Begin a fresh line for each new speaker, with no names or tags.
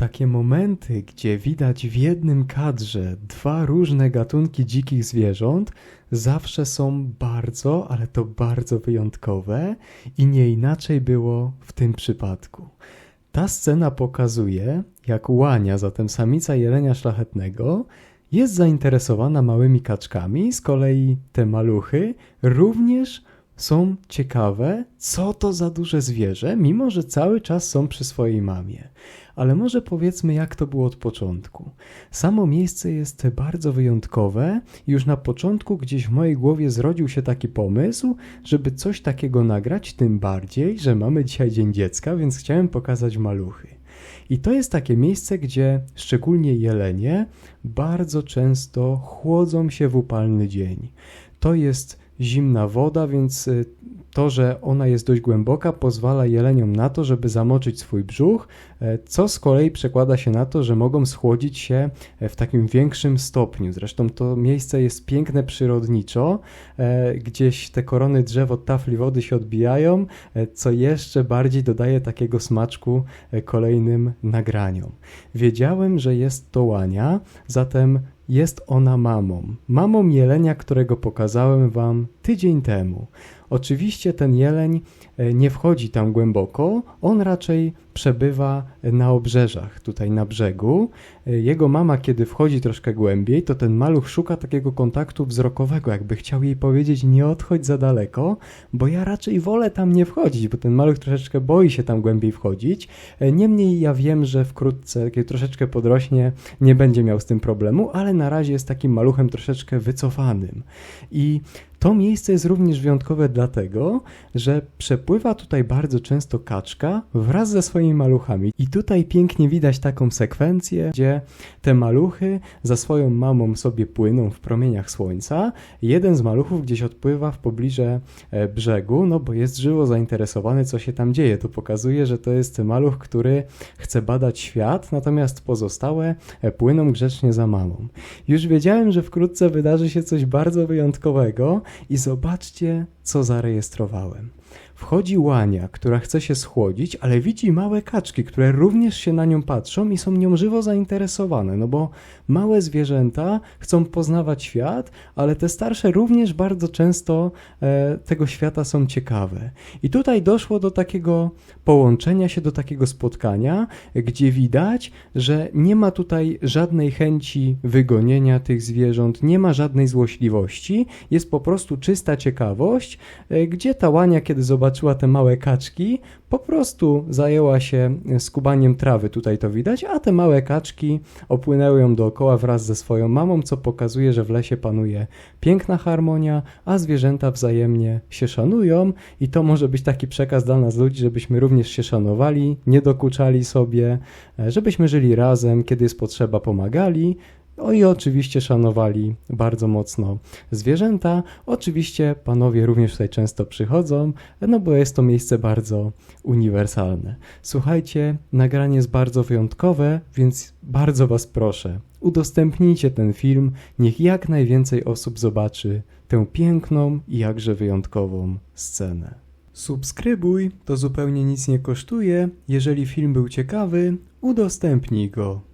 Takie momenty, gdzie widać w jednym kadrze dwa różne gatunki dzikich zwierząt, zawsze są bardzo, ale to bardzo wyjątkowe i nie inaczej było w tym przypadku. Ta scena pokazuje, jak łania, zatem samica jelenia szlachetnego, jest zainteresowana małymi kaczkami, z kolei te maluchy również są ciekawe, co to za duże zwierzę, mimo że cały czas są przy swojej mamie. Ale może powiedzmy, jak to było od początku. Samo miejsce jest bardzo wyjątkowe. Już na początku gdzieś w mojej głowie zrodził się taki pomysł, żeby coś takiego nagrać, tym bardziej, że mamy dzisiaj Dzień Dziecka, więc chciałem pokazać maluchy. I to jest takie miejsce, gdzie szczególnie jelenie bardzo często chłodzą się w upalny dzień. To jest zimna woda, więc y, to, że ona jest dość głęboka, pozwala jeleniom na to, żeby zamoczyć swój brzuch, e, co z kolei przekłada się na to, że mogą schłodzić się e, w takim większym stopniu. Zresztą to miejsce jest piękne przyrodniczo, e, gdzieś te korony drzew od tafli wody się odbijają, co jeszcze bardziej dodaje takiego smaczku kolejnym nagraniom. Wiedziałem, że jest to łania, zatem jest ona mamą. Mamą jelenia, którego pokazałem Wam tydzień temu. Oczywiście ten jeleń e, nie wchodzi tam głęboko, on raczej przebywa na obrzeżach, tutaj na brzegu. E, Jego mama, kiedy wchodzi troszkę głębiej, to ten maluch szuka takiego kontaktu wzrokowego, jakby chciał jej powiedzieć: Nie odchodź za daleko, bo ja raczej wolę tam nie wchodzić, bo ten maluch troszeczkę boi się tam głębiej wchodzić. E, Niemniej ja wiem, że wkrótce, kiedy troszeczkę podrośnie, nie będzie miał z tym problemu, ale na razie jest takim maluchem troszeczkę wycofanym. I to miejsce jest również wyjątkowe dlatego, że przepływa tutaj bardzo często kaczka wraz ze swoimi maluchami. I tutaj pięknie widać taką sekwencję, gdzie te maluchy za swoją mamą sobie płyną w promieniach słońca. Jeden z maluchów gdzieś odpływa w pobliżu e, brzegu, no bo jest żywo zainteresowany, co się tam dzieje. To pokazuje, że to jest maluch, który chce badać świat, natomiast pozostałe e, płyną grzecznie za mamą. Już wiedziałem, że wkrótce wydarzy się coś bardzo wyjątkowego i zobaczcie, co zarejestrowałem. Wchodzi łania, która chce się schłodzić, ale widzi małe kaczki, które również się na nią patrzą i są nią żywo zainteresowane, no bo małe zwierzęta chcą poznawać świat, ale te starsze również bardzo często e, tego świata są ciekawe. I tutaj doszło do takiego połączenia się, do takiego spotkania, gdzie widać, że nie ma tutaj żadnej chęci wygonienia tych zwierząt, nie ma żadnej złośliwości, jest po prostu czysta ciekawość, e, gdzie ta łania, kiedy zobaczyła te małe kaczki, po prostu zajęła się skubaniem trawy, tutaj to widać, a te małe kaczki opłynęły ją dookoła wraz ze swoją mamą, co pokazuje, że w lesie panuje piękna harmonia, a zwierzęta wzajemnie się szanują. I to może być taki przekaz dla nas ludzi, żebyśmy również się szanowali, nie dokuczali sobie, e, żebyśmy żyli razem, kiedy jest potrzeba pomagali, no i oczywiście szanowali bardzo mocno zwierzęta. Oczywiście panowie również tutaj często przychodzą, no bo jest to miejsce bardzo uniwersalne. Słuchajcie, nagranie jest bardzo wyjątkowe, więc bardzo was proszę, udostępnijcie ten film, niech jak najwięcej osób zobaczy tę piękną i jakże wyjątkową scenę. Subskrybuj, to zupełnie nic nie kosztuje. Jeżeli film był ciekawy, udostępnij go.